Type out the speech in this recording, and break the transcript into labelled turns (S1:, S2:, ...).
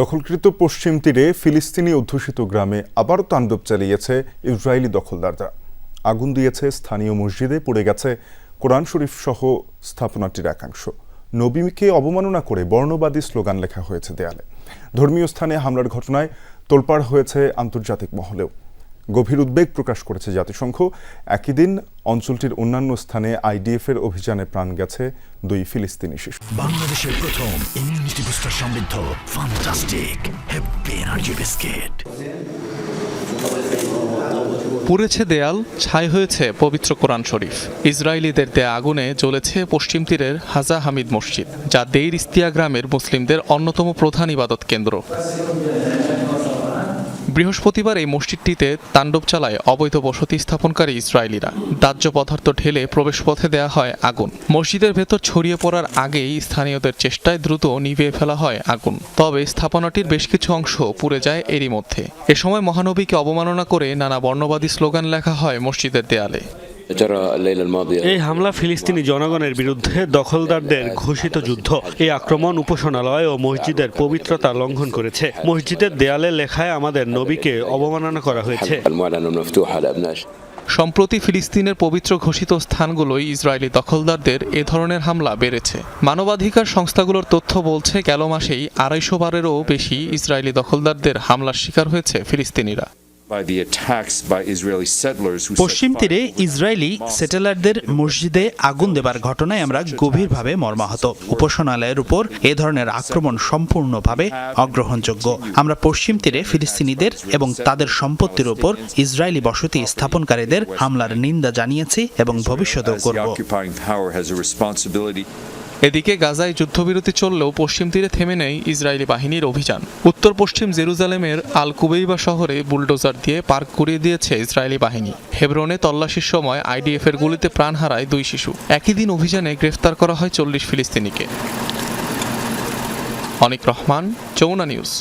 S1: দখলকৃত পশ্চিম তীরে ফিলিস্তিনি অধ্যুষিত গ্রামে আবারও তাণ্ডব চালিয়েছে ইসরায়েলি দখলদাররা। আগুন দিয়েছে স্থানীয় মসজিদে, পড়ে গেছে কোরআন শরীফ সহ স্থাপনাটির একাংশ। নবীকে অবমাননা করে বর্ণবাদী স্লোগান লেখা হয়েছে দেয়ালে। ধর্মীয় স্থানে হামলার ঘটনায় তোলপাড় হয়েছে আন্তর্জাতিক মহলেও। গভীর উদ্বেগ প্রকাশ করেছে জাতিসংঘ। একই দিন অঞ্চলটির অন্যান্য স্থানে আইডিএফ এর অভিযানে প্রাণ গেছে দুই ফিলিস্তিনি শিশু।
S2: বাংলাদেশের প্রথম ইমিউনিটি বুস্টার সমৃদ্ধ ফান্টাস্টিক হ্যাপি এনার্জি বিস্কিট
S3: পুড়েছে দেয়াল ছাই হয়েছে পবিত্র কোরআন শরীফ। ইসরায়েলিদের দেয়া আগুনে জ্বলেছে পশ্চিম তীরের হাজা হামিদ মসজিদ যা দেইর ইস্তিয়া গ্রামের মুসলিমদের অন্যতম প্রধান ইবাদত কেন্দ্র। বৃহস্পতিবার এই মসজিদটিতে তাণ্ডব চালায় অবৈধ বসতি স্থাপনকারী ইসরায়েলিরা। দাহ্য পদার্থ ঢেলে প্রবেশপথে দেয়া হয় আগুন। মসজিদের ভেতর ছড়িয়ে পড়ার আগেই স্থানীয়দের চেষ্টায় দ্রুত নিভিয়ে ফেলা হয় আগুন। তবে স্থাপনাটির বেশ কিছু অংশ পুড়ে যায় এরই মধ্যে। এ সময় মহানবীকে অবমাননা করে নানা বর্ণবাদী স্লোগান লেখা হয় মসজিদের দেয়ালে।
S4: এই হামলা ফিলিস্তিনি জনগণের বিরুদ্ধে দখলদারদের ঘোষিত যুদ্ধ। এই আক্রমণ উপাসনালয় ও মসজিদের পবিত্রতা লঙ্ঘন করেছে। মসজিদের দেয়ালে লেখায় আমাদের নবীকে অবমাননা করা হয়েছে।
S3: সম্প্রতি ফিলিস্তিনের পবিত্র ঘোষিত স্থানগুলোই ইসরায়েলি দখলদারদের এ ধরনের হামলা বেড়েছে। মানবাধিকার সংস্থাগুলোর তথ্য বলছে গেল মাসেই আড়াইশো বারেরও বেশি ইসরায়েলি দখলদারদের হামলার শিকার হয়েছে ফিলিস্তিনিরা।
S5: পশ্চিম তীরে ইসরায়েলি সেটেলারদের মসজিদে আগুন দেবার ঘটনায় আমরা গভীরভাবে মর্মাহত। উপাসনালয়ের উপর এ ধরনের আক্রমণ সম্পূর্ণভাবে অগ্রহণযোগ্য। আমরা পশ্চিম তীরে ফিলিস্তিনিদের এবং তাদের সম্পত্তির উপর ইসরায়েলি বসতি স্থাপনকারীদের হামলার নিন্দা জানিয়েছি এবং ভবিষ্যতেও করব।
S3: এদিকে গাজায় যুদ্ধবিরতি চললেও পশ্চিম তীরে থেমে নেই ইসরায়েলি বাহিনীর অভিযান। উত্তর পশ্চিম জেরুজালেমের আল কুবেইবা শহরে বুলডোজার দিয়ে পার্ক করিয়ে দিয়েছে ইসরায়েলি বাহিনী। হেব্রনে তল্লাশির সময় আইডিএফ এর গুলিতে প্রাণ হারায় দুই শিশু। একই দিন অভিযানে গ্রেফতার করা হয় চল্লিশ ফিলিস্তিনিকে। অনিক রহমান, যমুনা নিউজ।